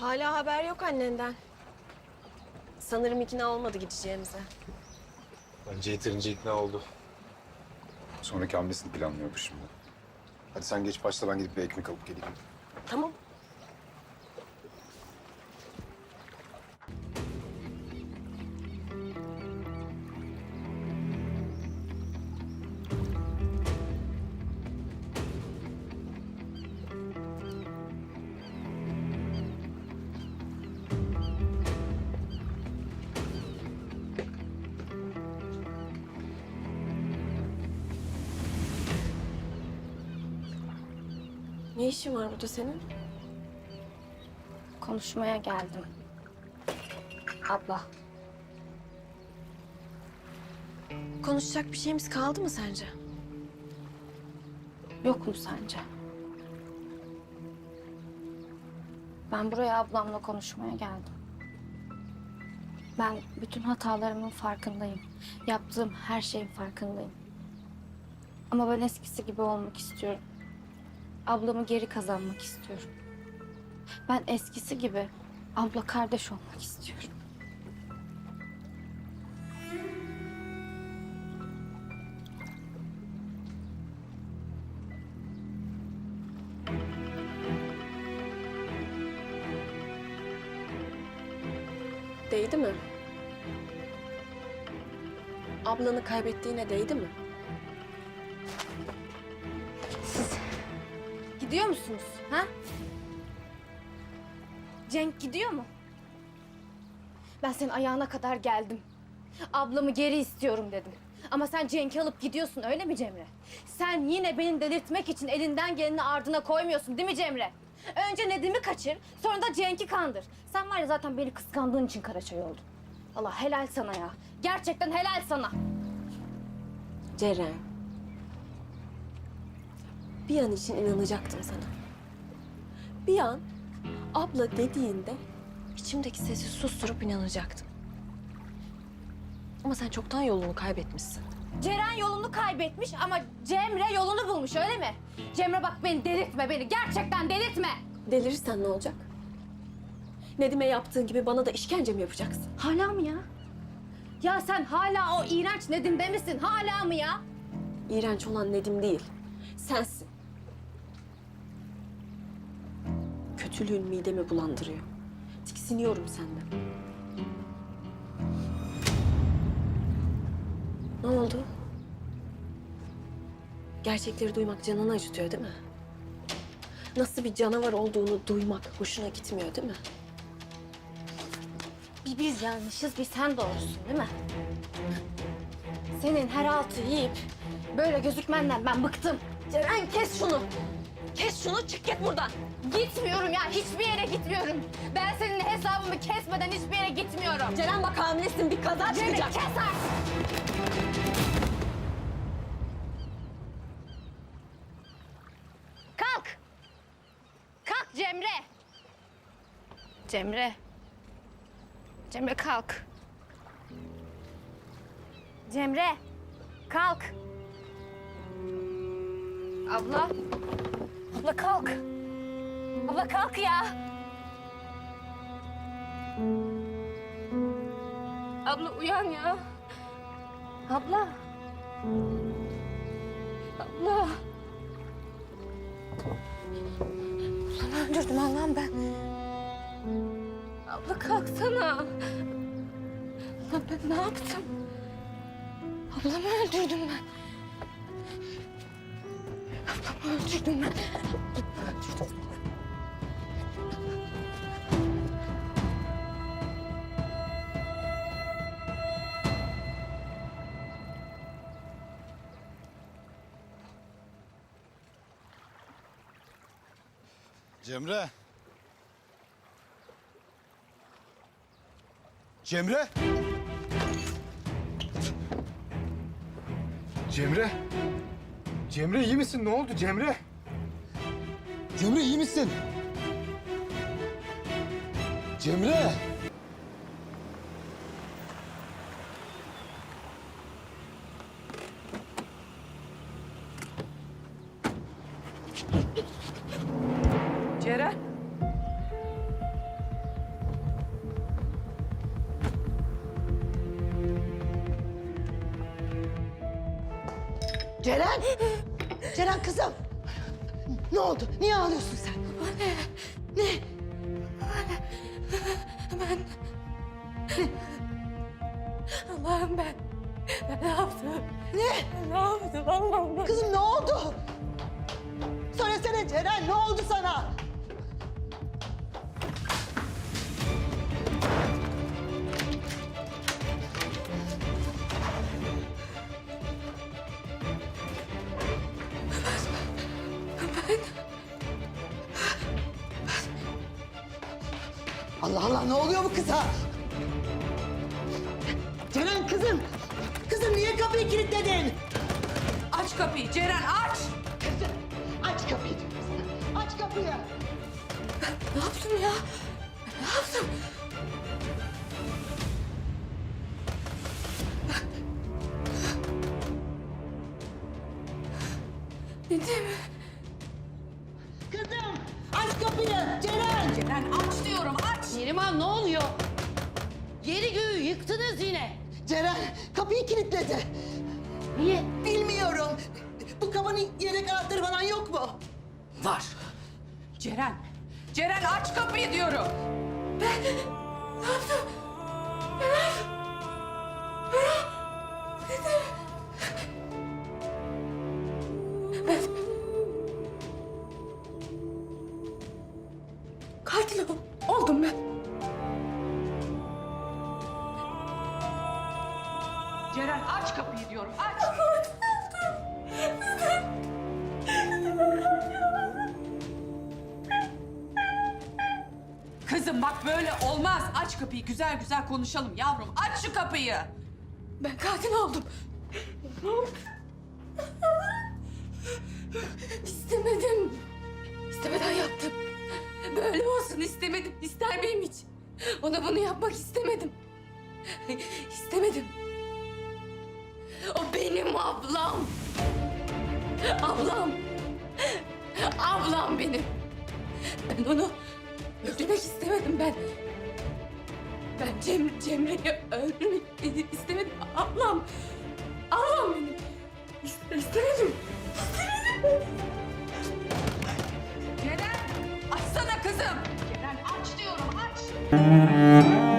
Hala haber yok annenden. Sanırım ikna olmadı gideceğimize. Bence yeterince ikna oldu. Sonraki hamlesini planlıyor bu şimdi. Hadi sen geç başla ben gidip bir ekmek alıp geleyim. Tamam. Ne işin var burada senin? Konuşmaya geldim. Abla. Konuşacak bir şeyimiz kaldı mı sence? Yok mu sence? Ben buraya ablamla konuşmaya geldim. Ben bütün hatalarımın farkındayım. Yaptığım her şeyin farkındayım. Ama ben eskisi gibi olmak istiyorum. Ablamı geri kazanmak istiyorum. Ben eskisi gibi abla kardeş olmak istiyorum. Değdi mi? Ablanı kaybettiğine değdi mi? Gidiyor musunuz? Ha? Cenk gidiyor mu? Ben senin ayağına kadar geldim. Ablamı geri istiyorum dedim. Ama sen Cenk'i alıp gidiyorsun öyle mi Cemre? Sen yine beni delirtmek için elinden geleni ardına koymuyorsun değil mi Cemre? Önce Nedim'i kaçır, sonra da Cenk'i kandır. Sen var ya zaten beni kıskandığın için Karaçay oldun. Allah helal sana ya. Gerçekten helal sana. Ceren. Bir an için inanacaktım sana. Bir an abla dediğinde içimdeki sesi susturup inanacaktım. Ama sen çoktan yolunu kaybetmişsin. Ceren yolunu kaybetmiş ama Cemre yolunu bulmuş öyle mi? Cemre bak beni delirtme beni. Gerçekten delirtme. Delirirsen ne olacak? Nedim'e yaptığın gibi bana da işkence mi yapacaksın? Hala mı ya? Ya sen hala o iğrenç Nedim'de misin? Hala mı ya? İğrenç olan Nedim değil, sensin. Kötülüğün midemi bulandırıyor. Tiksiniyorum senden. Ne oldu? Gerçekleri duymak canını acıtıyor değil mi? Nasıl bir canavar olduğunu duymak hoşuna gitmiyor değil mi? Bir biz yanlışız bir sen doğrusun değil mi? Senin her altı yiyip böyle gözükmenden ben bıktım. Ceren kes şunu! Kes şunu çık git buradan! Gitmiyorum ya hiçbir yere gitmiyorum. Ben senin hesabımı kesmeden hiçbir yere gitmiyorum. Ceren bak hamilesin bir kaza Cemre çıkacak. kes artık. Kalk. Kalk Cemre. Cemre. Cemre kalk. Cemre. Kalk. Abla. Abla kalk. Abla kalk ya. Abla uyan ya. Abla. Abla. Ablamı öldürdüm Allah'ım ben. Abla kalksana. Abla ben ne yaptım? Ablamı öldürdüm ben. Öldürdüm ben. Öldürdüm. Cemre. Cemre. Cemre. Cemre iyi misin? Ne oldu Cemre? Cemre iyi misin? Cemre! Ceren. Ceren! Ceren kızım! Ne oldu? Niye ağlıyorsun sen? Ne? Allah'ım ben. Ben ne yaptım? Ne? Ben ne yaptım Allah'ım ben? Kızım ne oldu? Söylesene Ceren ne oldu sana? Allah Allah ne oluyor bu kıza? Ceren kızım. Kızım niye kapıyı kilitledin? Aç kapıyı Ceren aç. Kızım aç kapıyı diyorum sana. Aç kapıyı. Ne yaptım ya? Ne yaptım? Dedim. Kızım aç kapıyı Ceren. Ceren aç diyorum aç. Neriman ne oluyor? Yeri göğü yıktınız yine. Ceren kapıyı kilitledi. Niye? Bilmiyorum. Bu kapının yedek anahtarı falan yok mu? Var. Ceren. Ceren aç kapıyı diyorum. Katil ol. Oldum ben. Ceren aç kapıyı diyorum aç. Kızım bak böyle olmaz. Aç kapıyı güzel güzel konuşalım yavrum. Aç şu kapıyı. Ben katil oldum. İstemedim. İstemeden yaptım. Böyle olsun istemedim. İster miyim hiç? Ona bunu yapmak istemedim. İstemedim. O benim ablam. Ablam. Ablam benim. Ben onu öldürmek istemedim ben. Ben Cem, Cemre'yi öldürmek istemedim. Ablam. Ablam benim. İste- İstemedim. Kızım. Ceren aç diyorum aç.